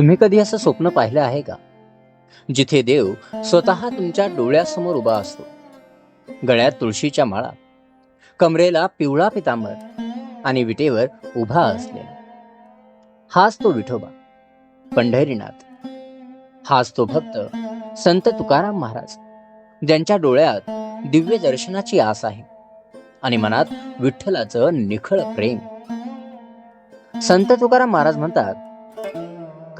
तुम्ही कधी असं स्वप्न पाहिलं आहे का? जिथे देव स्वतः तुमच्या डोळ्यासमोर उभा असतो. गळ्यात तुळशीच्या माळा कमरेला पिवळा पितांबर आणि विटेवर उभा असलेला. हाच तो विठोबा पंढरीनाथ. हाच तो भक्त संत तुकाराम महाराज ज्यांच्या डोळ्यात दिव्य दर्शनाची आस आहे आणि मनात विठ्ठलाचं निखळ प्रेम. संत तुकाराम महाराज म्हणतात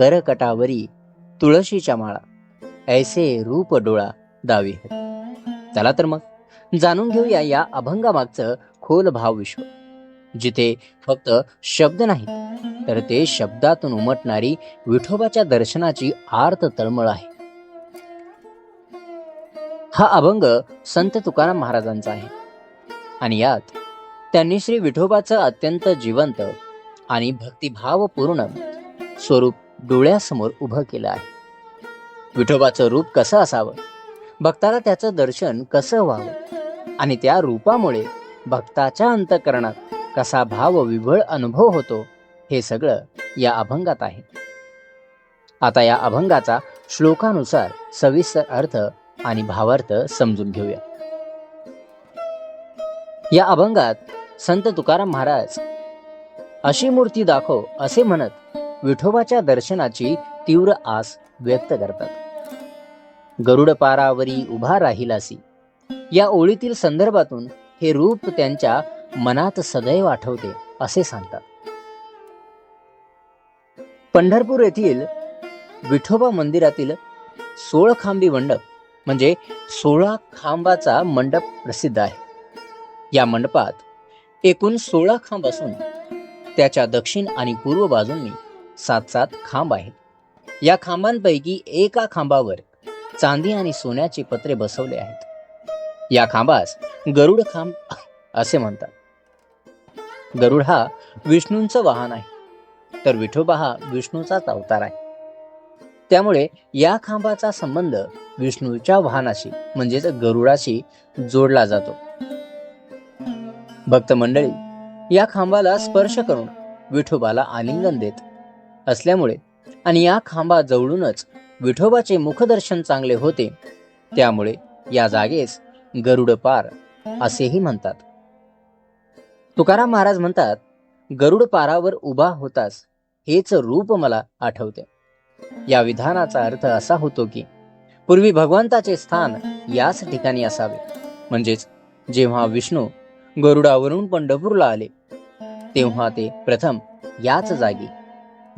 करकटावरी तुळशीच्या माळा ऐसे रूप डोळा दावी चला तर मग जाणून घेऊया या अभंगामागचं खोल भाव विश्व. जिथे फक्त शब्द नाहीत तर ते शब्दातून उमटणारी विठोबाच्या दर्शनाची आर्त तळमळ आहे. हा अभंग संत तुकाराम महाराजांचा आहे. आणि यात त्यांनी श्री विठोबाचं अत्यंत जिवंत आणि भक्तिभावपूर्ण स्वरूप डोळ्यासमोर उभं केलं आहे. विठोबाचं रूप कसं असावं? भक्ताला त्याचं दर्शन कसं व्हावं? आणि त्या रूपामुळे भक्ताच्या अंतकरणात कसा भाव विभळ अनुभव होतो हे सगळं या अभंगात आहे. आता या अभंगाचा श्लोकानुसार सविस्तर अर्थ आणि भावार्थ समजून घेऊया. या अभंगात संत तुकाराम महाराज अशी मूर्ती दाखव असे म्हणत विठोबाच्या दर्शनाची तीव्र आस व्यक्त करतात. गरुड पारावरी उभा राहिलासी या ओळीतील संदर्भातून हे रूप त्यांच्या मनात सदैव आठवते असे सांगतात. पंढरपूर येथील विठोबा मंदिरातील सोळ खांबी मंडप म्हणजे सोळा खांबाचा मंडप प्रसिद्ध आहे. या मंडपात एकूण सोळा खांब असून त्याच्या दक्षिण आणि पूर्व बाजूंनी सात सात खांब आहेत. या खांबांपैकी एका खांबावर चांदी आणि सोन्याचे पत्रे बसवले आहेत. या खांबास गरुड खांब असे म्हणतात. गरुड हा विष्णूंचं वाहन आहे. तर विठोबा हा विष्णूचाच अवतार आहे. त्यामुळे या खांबाचा संबंध विष्णूच्या वाहनाशी म्हणजेच गरुडाशी जोडला जातो. भक्त मंडळी या खांबाला स्पर्श करून विठोबाला आलिंगन देत असल्यामुळे आणि या खांबा जवळूनच विठोबाचे मुखदर्शन चांगले होते त्यामुळे या जागेस गरुड पार असेही म्हणतात. तुकाराम महाराज म्हणतात गरुड पारावर उभा होतास हेच रूप मला आठवते. या विधानाचा अर्थ असा होतो की पूर्वी भगवंताचे स्थान याच ठिकाणी असावे. म्हणजेच जेव्हा विष्णू गरुडावरून पंढरपूरला आले तेव्हा ते प्रथम याच जागी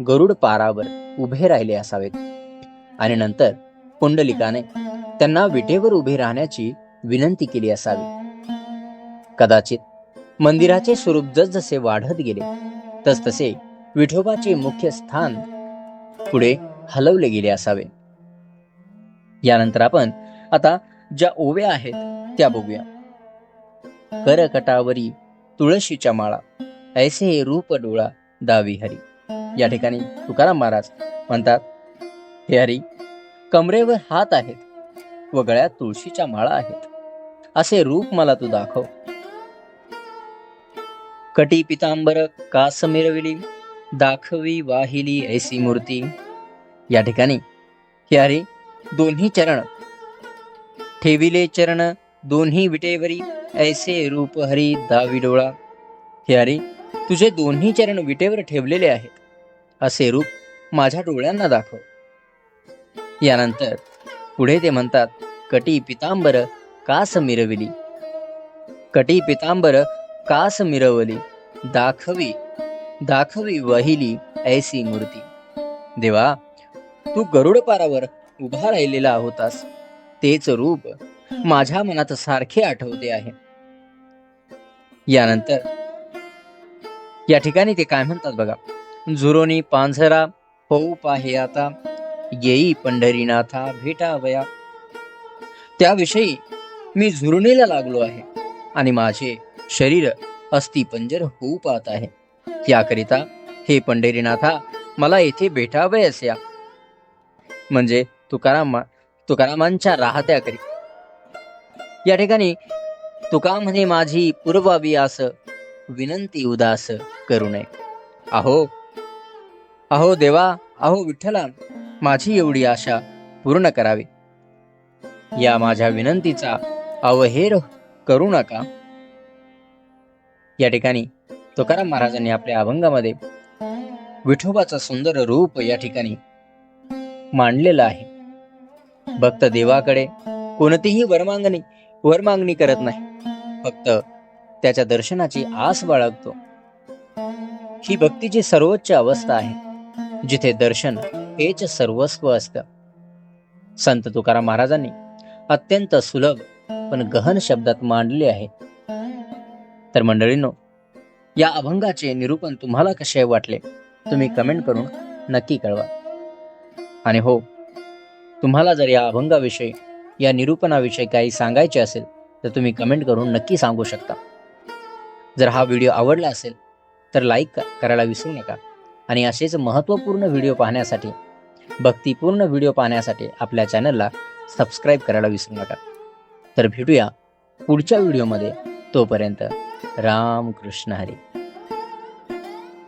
गरुड पारावर उभे राहिले असावेत. आणि नंतर पुंडलिकाने त्यांना विटेवर उभे राहण्याची विनंती केली असावी. कदाचित मंदिराचे स्वरूप जसजसे वाढत गेले तसतसे विठोबाचे मुख्य स्थान पुढे हलवले गेले असावे. यानंतर आपण आता ज्या ओव्या आहेत त्या बघूया. करकटावरी तुळशीच्या माळा ऐसे रूप डोळा दावी हरी. या ठिकाणी तुकाराम महाराज म्हणतात हे हरी कमरेवर हात आहेत व गळ्यात तुळशीच्या माळा आहेत. असे रूप मला तू दाखव. कटी पितांबर कास मिरविली दाखवी वाहिली ऐसी मूर्ती. या ठिकाणी हे हरी दोन्ही चरण ठेविले चरण दोन्ही विटेवरी ऐसे रूप हरी दावी डोळा. हे हरी तुझे दोन्ही चरण विटेवर ठेवलेले आहेत. असे रूप माझ्या डोळ्यांना दाखव. यानंतर पुढे ते म्हणतात कटी पितांबर कास मिरविली. कटी पितांबर कास मिरवली. दाखवी दाखवी वहिली ऐसी मूर्ती. देवा तू गरुड पारावर उभा राहिलेला होतास. तेच रूप माझ्या मनात सारखे आठवते आहे. यानंतर या ठिकाणी ते काय म्हणतात बघा? झुरोनी पांझरा होऊ पाहे आता. येई पंढरीनाथा भेटावया. त्याविषयी मी झुरणीला लागलो आहे आणि माझे शरीर अस्थिपंजर होऊ पाहत आहे. त्याकरिता हे पंढरीनाथा मला येथे भेटावयास या म्हणजे तुकाराम तुकारामांच्या राहत्या करी या ठिकाणी तुका म्हणे माझी पूर्वावी आस विनंती उदास करू नये. अहो अहो देवा अहो विठ्ठला माझी एवढी आशा पूर्ण करावी. या माझ्या विनंतीचा अवहेर करू नका. या ठिकाणी तुकाराम महाराजांनी आपल्या अभंगामध्ये विठोबाचं सुंदर रूप या ठिकाणी मांडलेलं आहे. भक्त देवाकडे कोणतीही वरमागणी वरमागणी करत नाही. फक्त त्याच्या दर्शनाची आस बाळगतो. ही भक्तीची सर्वोच्च अवस्था आहे. जिथे दर्शन हेच सर्वस्व असतं. संत तुकाराम महाराजांनी अत्यंत सुलभ पण गहन शब्दात मांडले आहे. तर मंडळींनो या अभंगाचे निरूपण तुम्हाला कसे वाटले तुम्ही कमेंट करून नक्की कळवा. आणि हो तुम्हाला जर या अभंगाविषयी या निरूपणाविषयी काही सांगायचे असेल तर तुम्ही कमेंट करून नक्की सांगू शकता. जर हा व्हिडिओ आवडला असेल तर लाईक करायला विसरू नका. आणि असेच महत्त्वपूर्ण व्हिडिओ पाहण्यासाठी भक्तिपूर्ण व्हिडिओ पाहण्यासाठी आपल्या चॅनलला सबस्क्राईब करायला विसरू नका. तर भेटूया पुढच्या व्हिडिओमध्ये. तोपर्यंत राम कृष्ण हरी.